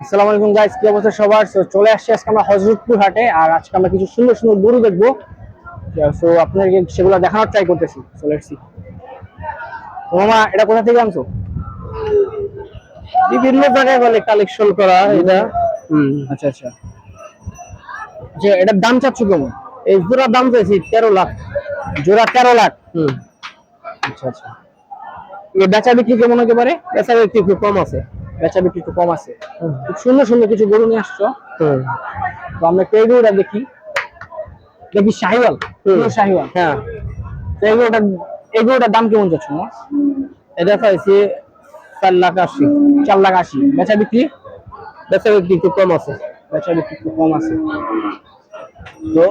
আসসালামু আলাইকুম গাইস কি অবস্থা সবার? So, চলে আসছি আজকে আমরা হজরতপুর হাটে আর আজকে আমরা কিছু সুন্দর সুন্দর গরু দেখব। সো আপনাদেরকে সেগুলো দেখানোর ট্রাই করতেছি। আসছি মামা এটা কোথা থেকে আনছো? বিভিন্ন জায়গায় বলে কালেকশন করা এটা। হুম আচ্ছা আচ্ছা। আচ্ছা এটার দাম চাচ্ছ কেমন? এই জোড়া দাম পেয়েছি তেরো লাখ। জোড়া তেরো লাখ হুম। আচ্ছা আচ্ছা। বেচা বিক্রি কেমন হতে পারে বেচা বিক্রি একটু কম আছে। বেচা বিক্রি একটু কম আছে। খুব সুন্দর সুন্দর কিছু গরু নিয়ে আসছো। তো আমরা এই দেখি। দেখি শাহিওয়াল। শাহিওয়াল। হ্যাঁ। এই গরুটার দাম কেমন যাচ্ছে না এটা পাইছি চার লাখ আশি। চার লাখ আশি। বেচা বিক্রি? বেচা বিক্রি একটু কম আছে। বেচা বিক্রি একটু কম আছে। তো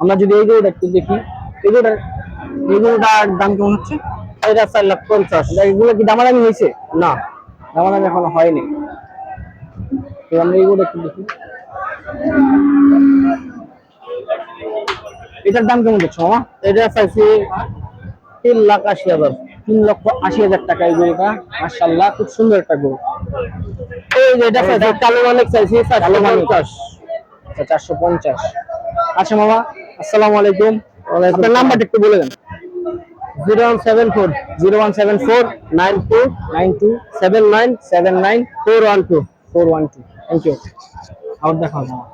আমরা যদি এই গরুটা একটু দেখি। এই গরুটার দাম কেমন হচ্ছে? এটা চার লাখ পঞ্চাশ। এগুলো কি দামাদামি হয়েছে? না। দামাদামি এখনও হয়নি। তো আমরা একটু দেখি। এটার দাম কেমন মামা? এটা পাইছি তিন লাখ আশি হাজার। তিন লক্ষ আশি হাজার টাকা এই গরুটা। মার্শাল্লাহ খুব সুন্দর একটা গরু। এই যে এটা পাইছি কালো মালিক চাইছি কালো। পঞ্চাশ। আচ্ছা চারশো পঞ্চাশ। আচ্ছা মামা আসসালামু আলাইকুম। আপনার নাম্বারটা একটু বলে দেন। zero one seven four zero one seven four nine two nine two seven nine seven nine four one two four one two thank you আবার দেখা হবে মামা